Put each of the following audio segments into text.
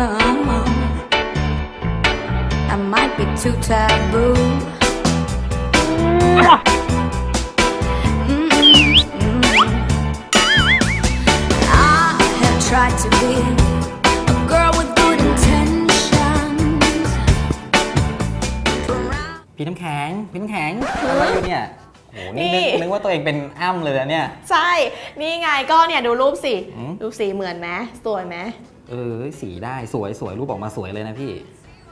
I might be too taboo. Mm-mm. I have tried to be a girl with good intentions. พี่น้ำแข็ง พี่น้ำแข็งอะไรอยู่เนี่ยโหนี่นึกนี่ นึกว่าตัวเองเป็นอ้ำเลยนะเนี่ย ใช่ นี่ไงก็เนี่ยดูรูปสิ อืมดูสีเหมือนไหมสวยไหม เออสีได้สวยสวยรูปออกมาสวยเลยนะพี่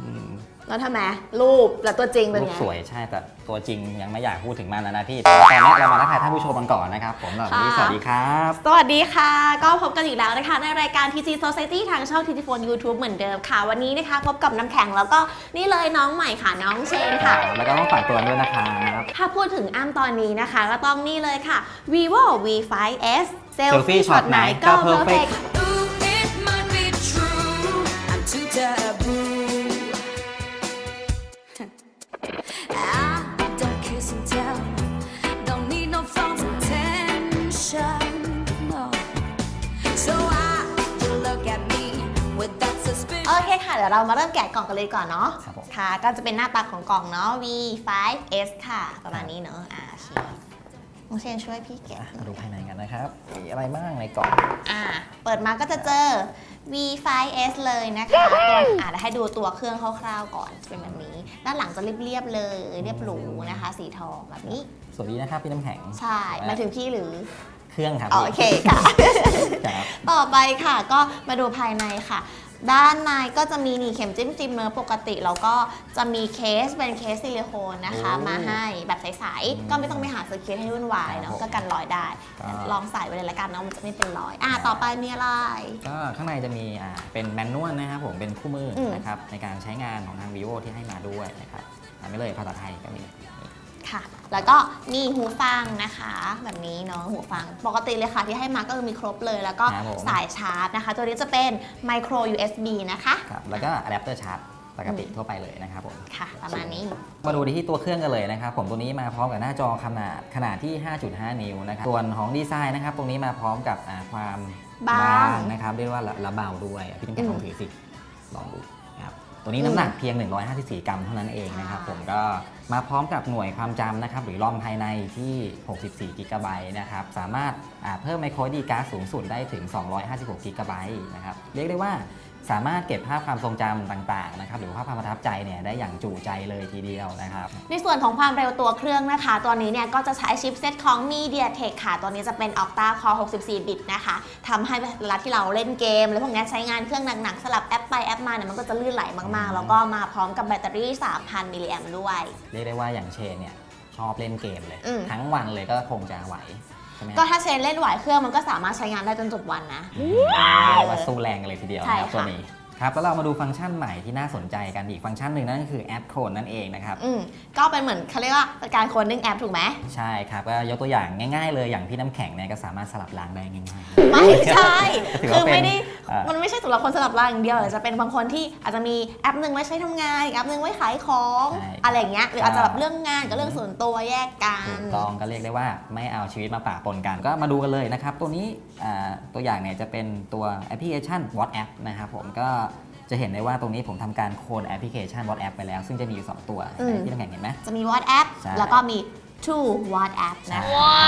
อืมแล้วทำไมรูปแล้วตัวจริงเป็นรูปไง สวยใช่แต่ตัวจริงยังไม่อยากพูดถึงมันนะนะพี่แต่ว่าตอนนี้เรามาทักทายท่านผู้ชมกันก่อนนะครับผมสวัสดีค่ะ สวัสดีครับ สวัสดีค่ะ ก็พบกันอีกแล้วนะคะ ในรายการ TG Society ทางช่อง TG Phone YouTube เหมือนเดิมค่ะ วันนี้นะคะพบกับน้ำแข็งแล้วก็นี่เลยน้องใหม่ค่ะน้องเชนค่ะ แล้วก็ต้องฝากตัวด้วยนะครับ ถ้าพูดถึงอ้ำตอนนี้นะคะ ก็ต้องนี่เลยค่ะ vivo v5s Selfie shot ไหนก็ perfect ดี๋ยวเรามาเริ่มแกะกล่องกันเลยก่อนเนาะครับผมค่ะ ก็จะเป็นหน้าตาของกล่องเนาะ V5S ค่ะ ประมาณนี้เนาะอ่าโอเคน้องเชนช่วยพี่แกะอะมาดูภายในกันนะครับ มีอะไรบ้างในกล่อง อ่า เปิดมาก็จะเจอ V5S เลยนะคะตัวอ่าเดี๋ยวให้ดูตัวเครื่องคร่าวๆก่อนจะเป็นแบบนี้ ด้านหลังจะเรียบๆเลย เรียบหรูนะคะ สีทองแบบนี้ สวัสดีนะครับพี่น้ำแข็ง ใช่หมายถึงพี่หรือเครื่องครับอ๋อโอเคค่ะ ครับ ต่อไปค่ะก็มาดูภายในค่ะ ด้านในก็จะมีนี่เข็มจิ้มจิ้มเนื้อปกติ แล้วก็จะมีเคสเป็นเคสซิลิโคนนะคะ โอ้มาให้แบบใสอืมๆก็ไม่ต้องไปหาซื้อเคสให้วุ่นวายครัเนาะบผมก็กันรอยได้ก็ลองใส่ไว้เลยละกันเนาะมันจะไม่เป็นรอยอะต่อไปมีอะไร ก็ข้างในจะมีอ่าเป็นแมนนวลนะครับผมเป็นคู่มืออม นะครับในการใช้งานของทาง vivo ที่ให้มาด้วยนะครับอ่านไม่เลยภาษาไทยก็มี ค่ะ แล้วก็มีหูฟังนะคะ แบบนี้เนาะหูฟัง ปกติเลยค่ะที่ให้มาก็คือมีครบเลย แล้วก็ครับผม สายชาร์จนะคะ ตัวนี้จะเป็น micro USB นะคะครับแล้วก็อะแดปเตอร์ชาร์จปกติทั่วไปเลยนะครับผม ค่ะ ประมาณนี้ มาดูที่ตัวเครื่องกันเลยนะครับ ผมตัวนี้มาพร้อมกับหน้าจอขนาดขนาดที่ 5.5 นิ้วนะครับส่วนของดีไซน์นะครับ ตรงนี้มาพร้อมกับอ่าความบางนะครับเรียกว่าระเบาด้วยพี่ต้องแกอืมลองถือสิลองดูนะครับตัวนี้น้ำหนักเพียง 154 กรัมเท่านั้นเองนะครับ ผมก็ มาพร้อมกับหน่วยความจำนะครับหรือรอมภายในที่ 64กิกะไบต์นะครับสามารถเพิ่มไมโครดีการ์ดสูงสุดได้ถึง 256กิกะไบต์นะครับเรียกได้ว่า สามารถเก็บภาพความทรงจำต่างๆนะครับหรือภาพความประทับใจเนี่ยได้อย่างจุใจเลยทีเดียวนะครับ ในส่วนของความเร็วตัวเครื่องนะคะ ตัวนี้เนี่ยก็จะใช้ชิปเซตของ MediaTek ค่ะ ตัวนี้จะเป็น Octa Core 64 บิตนะคะทำให้เวลาที่เราเล่นเกม หรือพวกเนี้ยใช้งานเครื่องหนักๆ สลับแอปไปแอปมาเนี่ยมันก็จะลื่นไหลมากๆ แล้วก็มาพร้อมกับแบตเตอรี่ 3,000 มิลลิแอมด้วย เรียกได้ว่าอย่างเชนเนี่ยชอบเล่นเกมเลย อืม ทั้งวันเลยก็คงจะไหว ใช่ไหมก็ถ้าเชนเล่นไหวเครื่องมันก็สามารถใช้งานได้จนจบวันนะเรียกว่าสู้แรงกันเลยทีเดียวใช่นะครับค่ะตัวนี้ ครับแล้วเรามาดูฟังก์ชันใหม่ที่น่าสนใจกันอีกฟังก์ชันหนึ่งนั่นก็คือแอดโคนนั่นเองนะครับอืมก็เป็นเหมือนเขาเรียกว่าเป็นการโคดดิ้งแอปถูกไหมใช่ครับก็ยกตัวอย่างง่ายๆ เลยอย่างพี่น้ำแข็งเนี่ยก็สามารถสลับล้างได้ง่ายๆไม่ใช่ถือคือว่าเป็นไม่ได้อ่ามัมันไม่ใช่สำหรับคนสลับร่างอย่างเดียวแต่จะเป็นบางคนที่อาจจะมีแอปหนึ่งไว้ใช้ทำงานอีกแอปหนึ่งไว้ขายของใช่อะไรอย่างเงี้ยหรืออาจจะแบบเรื่องงานกับเรื่องส่วนตัวแยกกัถูน กต้องก็เรียกได้ว่าไม่เอาชีวิตมาปะปนกันก็มาดูกันเลยนะครับ ตัวนี้อ่าตัวอย่างเนี่ยจะเป็นตัวแอปพลิเคชัน WhatsApp นะครับผมก็ จะเห็นได้ว่าตรงนี้ผมทำการโคลนแอปพลิเคชัน WhatsApp ไปแล้ว ซึ่งจะมีอยู่สองตัวอืม ที่น้ำแข็งเห็นไหม จะมี WhatsApp ใช่ แล้วก็มี To WhatsApp นะว้า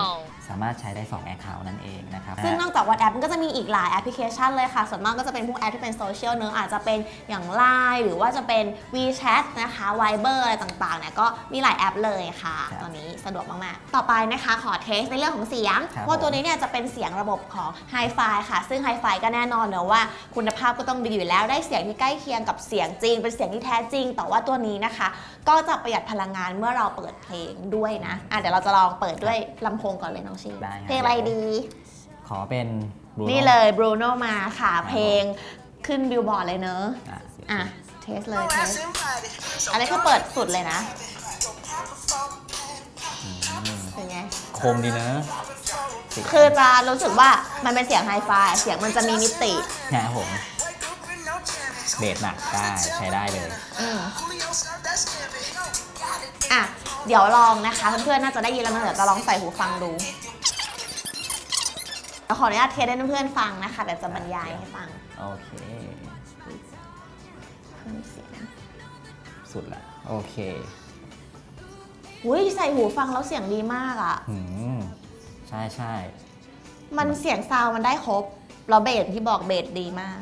ว สามารถใช้ได้2แอคเคาท์นั่นเองนะครับ ซึ่งนอกจาก WhatsApp มันก็จะมีอีกหลายแอปพลิเคชันเลยค่ะ ส่วนมากก็จะเป็นพวกแอปที่เป็นโซเชียลเนอะอาจจะเป็นอย่าง Line หรือว่าจะเป็น WeChat นะคะ Viber อะไรต่างๆเนี่ยก็มีหลายแอปเลยค่ะ ครับตอนนี้สะดวกมากๆ ต่อไปนะคะขอเทสในเรื่องของเสียง ครับว่าตัวนี้เนี่ยจะเป็นเสียงระบบของ Hi-Fi ค่ะ ซึ่ง Hi-Fi ก็แน่นอนเนอะว่าคุณภาพก็ต้องดีอยู่แล้วได้เสียงที่ใกล้เคียงกับเสียงจริง เป็นเสียงที่แท้จริง แต่ว่าตัวนี้นะคะ ก็จะประหยัดพลังงานเมื่อเราเปิดเพลงด้วยนะอะเดี๋ยวเราจะลองเปิดด้วยลำโพงก่อนเลยน้องชีได้ครับ เพลงอะไรดี ขอเป็น Bruno นี่เลยบรูโนมาค่ะครับเพลงขึ้นบิลบอร์ดเลยเนอะอะอะ เทสเลยเทสอันนี้คือเปิดสุดเลยนะ เป็นไง คมดีเนอะคือจะรู้สึกว่ามันเป็นเสียงไฮไฟเสียงมันจะมีมิติ นะครับผม เบสหนักได้ใช้ได้เลย อืมอะ เดี๋ยวลองนะคะ เพื่อนๆ น่าจะได้ยินแล้วนะเดี๋ยวจะลองใส่หูฟังดู ขออนุญาตเทสให้เพื่อนๆฟังนะคะเดี๋ยวจะบรรยายให้ฟังโอเคเพิ่มเสียงสุดละโอเคอุ้ยใส่หูฟังแล้วเสียงดีมากอะหืมใช่ใช่มันเสียงซาวด์มันได้ครบ เราเบสที่บอกเบสดีมาก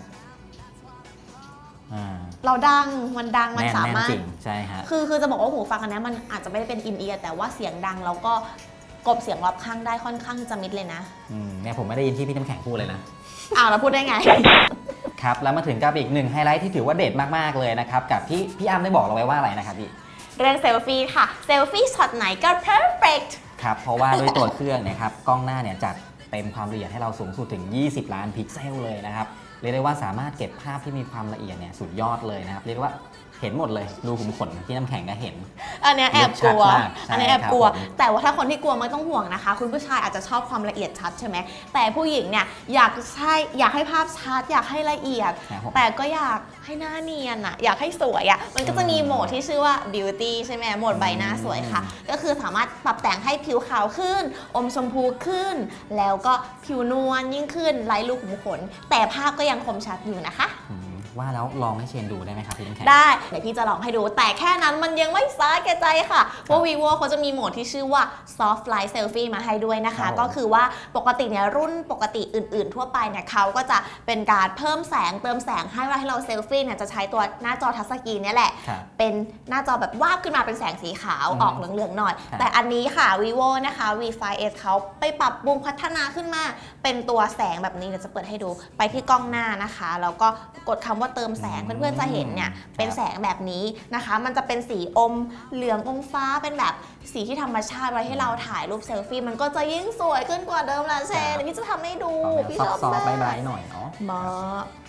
อ่าเราดังมันดังมันแน่นสาแน่นมารถ จริงใช่ฮะ คือคือจะบอกว่าหูฟังอันเนี้ยมันอาจจะไม่ได้เป็นอินเอียร์แต่ว่าเสียงดังแล้วก็ กลบเสียงรอบข้างได้ค่อนข้างจะมิดเลยนะ อืมเนี่ยผมไม่ได้ยินที่พี่น้ำแข็งพูดเลยนะ อ้าวเราพูดได้ไง ครับ แล้วมาถึงกับอีกหนึ่งไฮไลท์ที่ถือว่าเด็ดมาก ๆ เลยนะครับ กับที่พี่อ้ำได้บอกเราไว้ว่าอะไรนะครับพี่ เรื่องเซลฟี่ค่ะ เซลฟี่ช็อตไหนก็ perfect ครับ เพราะว่าด้วยตัวเครื่องเนะครับ กล้องหน้าเนี่ยจัดเต็มความละเอียดให้เราสูงสุดถึง 20 ล้านพิกเซลเลยนะครับ เรียกได้ว่าสามารถเก็บภาพที่มีความละเอียดเนี่ยสุดยอดเลยนะครับ เรียกได้ว่าเห็นหมดเลยรูขุมขนที่น้ำแข็งก็เห็น อันเนี้ยแอบกลัวชัดมากใช่อันเนี้ยแอบกลัว ครับผมแต่ว่าถ้าคนที่กลัวไม่ต้องห่วงนะคะ คุณผู้ชายอาจจะชอบความละเอียดชัดใช่ไหม แต่ผู้หญิงเนี่ยอยากใช่อยากให้ภาพชัด อยากให้ละเอียด ครับผมแต่ก็อยากให้หน้าเนียนอะอยากให้สวยอะมันก็จะมีโหมดที่ชื่อว่า beauty ใช่ไหมโหมดใบหน้าสวยค่ะ ก็คือสามารถปรับแต่งให้ผิวขาวขึ้น อมชมพูขึ้น แล้วก็ผิวนวลยิ่งขึ้นไร้รูขุมขน แต่ภาพก็ยังคมชัดอยู่นะคะ ว่าแล้วลองให้เชนดูได้ไหมครับพี่น้ำแข็ง ได้เดี๋ยวพี่จะลองให้ดู แต่แค่นั้นมันยังไม่สาแก่ใจค่ะเพราะ vivo เขาจะมีโหมดที่ชื่อว่า soft light selfie มาให้ด้วยนะครัคะ บผม ก็คือว่าปกติเนี่ยรุ่นปกติอื่น ๆ ทั่วไปเนี่ยเขาก็จะเป็นการเพิ่มแสงเติมแสงให้เวลาที่เราเซลฟี่เนี่ยจะใช้ตัวหน้าจอทัชสกรีนเนี่ยแหละ ครับ เป็นหน้าจอแบบวาบขึ้นมาเป็นแสงสีขาวอืมออกเหลืองๆหน่อย ครับแต่อันนี้ค่ะ vivo นะคะ v5 s เขาไปปรับปรุงพัฒนาขึ้นมา เป็นตัวแสงแบบนี้เดี๋ยวจะเปิดให้ดูไปที่กล้องหน้านะคะ แล้วก็กดคำว่าเติมแสงอืมเพื่อนๆจะเห็นเนี่ยเป็นครับแสงแบบนี้นะคะ มันจะเป็นสีอมเหลืองอมฟ้าเป็นแบบสีที่ธรรมชาติไว้ให้เราถ่ายรูปเซลฟี่มันก็จะยิ่งสวยขึ้นกว่าเดิมละเชนครับเดี๋ยวพี่จะทำให้ดูเอาแบบพี่ซชออฟบต์ๆมากบายๆหน่อยเนาะบอ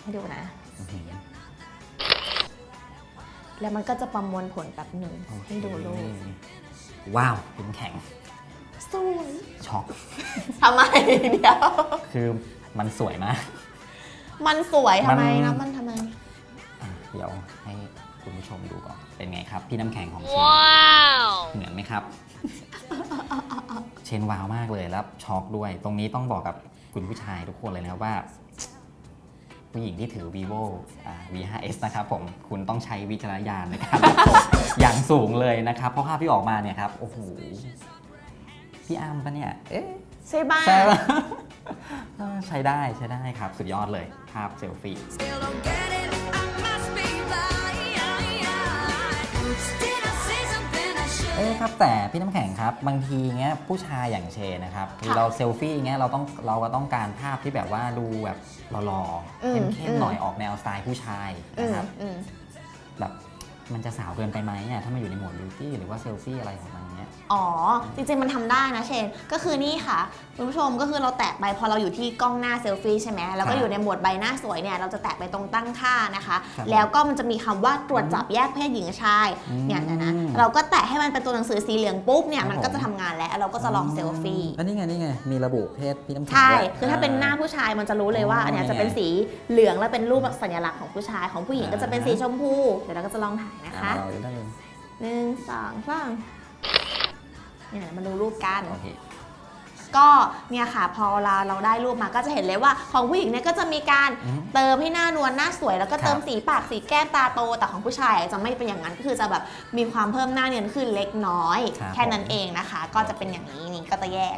ให้ดูนะอื้อหือแล้วมันก็จะประมวลผลแบบหนึ่งโอเคให้ดูรูปว้าวพี่น้ำแข็งสวยช็อกทำไมเดี๋ยว คือมันสวยมาก มันสวยทำไมมันนะมันทำไมอะเดี๋ ยวให้คุณผู้ชมดูก่อนเป็นไงครับ พี่น้ำแข็งของเชนเหมือนไหมครับ เชนว้าวมากเลยแล้วช็อกด้วย ตรงนี้ต้องบอกกับคุณผู้ชายทุกคนเลยนะครับว่า ผู้หญิงที่ถือ vivo อ่า v5s นะครับผมคุณต้องใช้วิจารณญาณในการรับชมอย่างสูงเลยนะครับ เพราะภาพที่ออกมาเนี่ยครับโอ้โหพี่อาร์มปะเนี่ยเอ๊ะ ใช่บ้าใช่ปะเออใช้ได้ใช้ได้ครับ สุดยอดเลยภาพเซลฟี่ Still don't get it. เอ๊ะ should? ครับแต่พี่น้ำแข็งครับ บางทีเงี้ยผู้ชายอย่างเชนนะครับคือค่ะเราเซลฟี่เงี้ยเราต้องเราก็ต้องการภาพที่แบบว่าดูแบบหล่ออืๆมเข้อืมมๆหน่อยออกแนวสไตล์ผู้ชายอืนะมครับ อืม แบบมันจะสาวเกินไปไหมอะถ้ามาอยู่ในโหมดบิวตี้หรือว่าเซลฟี่อะไรของมัน เนี้ย อ๋อ จริงๆ มันทำได้นะเชน ก็คือนี่ค่ะ คุณผู้ชมก็คือเราแตะไปพอเราอยู่ที่กล้องหน้าเซลฟี่ใช่ไหมแล้วครัก็บอยู่ในโหมดใบหน้าสวยเนี่ยเราจะแตะไปตรงตั้งค่านะคะ ครับแล้วก็มันจะมีคำว่าตรวจจับแยกเพศหญิงชายอืมเนี่ยนะนะเราก็แตะให้มันเป็นตัวหนังสือสีเหลืองปุ๊บเนี่ยครับมันก็จะผมทำงานแล้วเราก็จะลองเซลฟี่ อันนี้ไงนี่ไงมีระบุเพศพี่น้ำแข็งใช่ ด้วย คือถ้าเป็นหน้าผู้ชายมันจะรู้เลยว่าอ๋ออัอันเนี้ยนี่จะเป็นไงสีเหลืองและเป็นรูปแบบสัญลักษณ์ของผู้ชาย ของผู้หญิงก็จะเป็นอ่าสีชมพู เดี๋ยวเราก็จะลองถ่ายนะคะอ่าเราจะได้หนึ่งสองสาม เนี่ยมาดูรูปกัน โอเค ก็เนี่ยค่ะพอเราเราได้รูปมาก็จะเห็นเลยว่า ของผู้หญิงเนี่ยก็จะมีการอืมเติมให้หน้านวลหน้าสวย แล้วก็ครับเติมสีปากสีแก้มตาโต แต่ของผู้ชายจะไม่เป็นอย่างนั้นก็คือจะแบบมีความเพิ่มหน้าเนียนขึ้นเล็กน้อย ครับแค่นั้นเองนะคะ ก็จะเป็นอย่างนี้นี่ก็จะแยก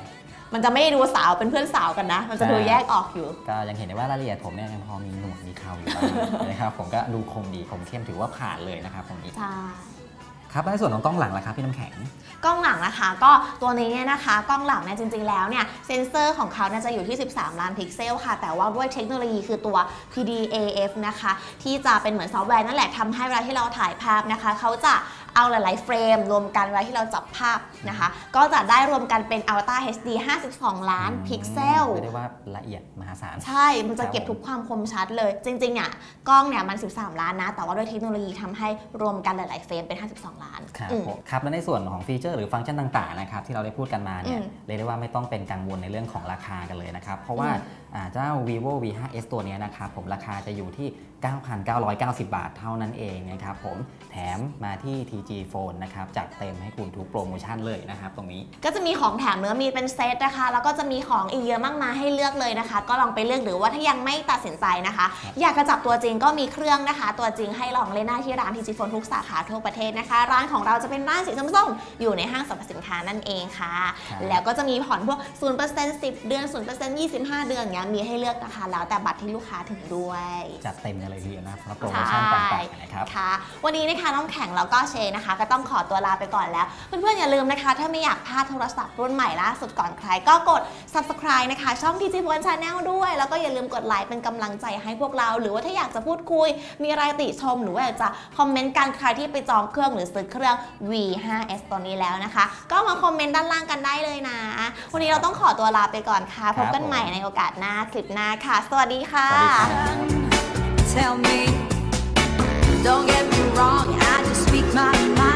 มันจะไม่ได้ดูสาวเป็นเพื่อนสาวกันนะ มันจะดูแยกออกอยู่ ก็ยังเห็นได้ว่ารายละเอียดผมเนี่ยยังพอมีหนวดมีเคราอยู่บ้าง นะครับผมก็ดูคมดีคมเข้มถือว่าผ่านเลยนะครับตรงนี้ ใช่ ครับในส่วนของกล้องหลังล่ะครับพี่น้ำแข็ง กล้องหลังนะคะ ก็ตัวนี้เนี่ยนะคะ กล้องหลังเนี่ยจริง ๆ แล้วเนี่ยเซนเซอร์ของเขาเนี่ยจะอยู่ที่ 13 ล้านพิกเซลค่ะ แต่ว่าด้วยเทคโนโลยีคือตัว PDAF นะคะ ที่จะเป็นเหมือนซอฟต์แวร์นั่นแหละทำให้เวลาที่เราถ่ายภาพนะคะ เขาจะเอาหลาย ๆ เฟรม รวมกันเวลาที่เราจับภาพนะคะ ก็จะได้รวมกันเป็น Ultra HD 52 ล้านพิกเซลเรียกได้ว่าละเอียดมหาศาล ใช่ มันจะเก็บทุกความคมชัดเลย จริงๆเนี่ยกล้องเนี่ยมัน 13 ล้านนะ แต่ว่าด้วยเทคโนโลยีทำให้รวมกันหลาย ๆ เฟรมเป็น 52 ล้าน ครับอืมผมครับและในส่วนของฟีเจอร์หรือฟังก์ชันต่าง ๆ นะครับ ที่เราได้พูดกันมาเนี่ยอืมเรียกได้ว่าไม่ต้องเป็นกังวลในเรื่องของราคากันเลยนะครับ เพราะว่าอืมอ่าเจ้า vivo v 5 s ตัวเนี้ยนะครับผมราคาจะอยู่ที่9,990 บาทเท่านั้นเองนะครับผมแถมมาที่ TG Phone นะครับจัดเต็มให้คุณทุกโปรโมชั่นเลยนะครับตรงนี้ ก็จะมีของแถมเนื้อมีเป็นเซตนะคะ แล้วก็จะมีของอีกเยอะมากมายให้เลือกเลยนะคะ ก็ลองไปเลือกหรือว่าถ้ายังไม่ตัดสินใจนะคะ อยากจะจับตัวจริงก็มีเครื่องนะคะ ตัวจริงให้ลองเล่นได้ที่ร้านทีจีโฟนทุกสาขาทั่วประเทศนะคะ ร้านของเราจะเป็นร้านสีส้มๆอยู่ในห้างสรรพสินค้านั่นเองค่ะครับแล้วก็จะมีผ่อนพวก 0% 10 เดือน 0% 25 เดือนอย่างเงี้ยมีให้เลือกนะคะ แล้วแต่บัตรที่ลูกค้าถึงด้วยจัดเต็มกันเลยทีเดียวนะครับสำหรับโปรโมชั่นต่างๆนะครับ ค่ะ วันนี้นะคะน้องแข็งแล้วก็เชนนะคะ ก็ต้องขอตัวลาไปก่อนแล้ว เพื่อนๆอย่าลืมนะคะ ถ้าไม่อยากพลาดโทรศัพท์รุ่นใหม่ล่าสุดก่อนใครก็กด subscribe นะคะ ช่อง TG พวน Channel ด้วย แล้วก็อย่าลืมกดไลค์เป็นกำลังใจให้พวกเรา หรือว่าถ้าอยากจะพูดคุย มีอะไรติชม หรือว่าอยากจะคอมเมนต์กันใครที่ไปจองเครื่องหรือซื้อเครื่อง V5S ตัวนี้แล้วนะคะ ก็มาคอมเมนต์ด้านล่างกันได้เลยนะ วันนี้เราต้องขอตัวลาไปก่อนค่ะ พบกันใหม่ในโอกาสหน้าคลิปหน้าค่ะ สวัสดีค่ะ สวัสดีครับ Tell me, don't get me wrong, I just speak my mind.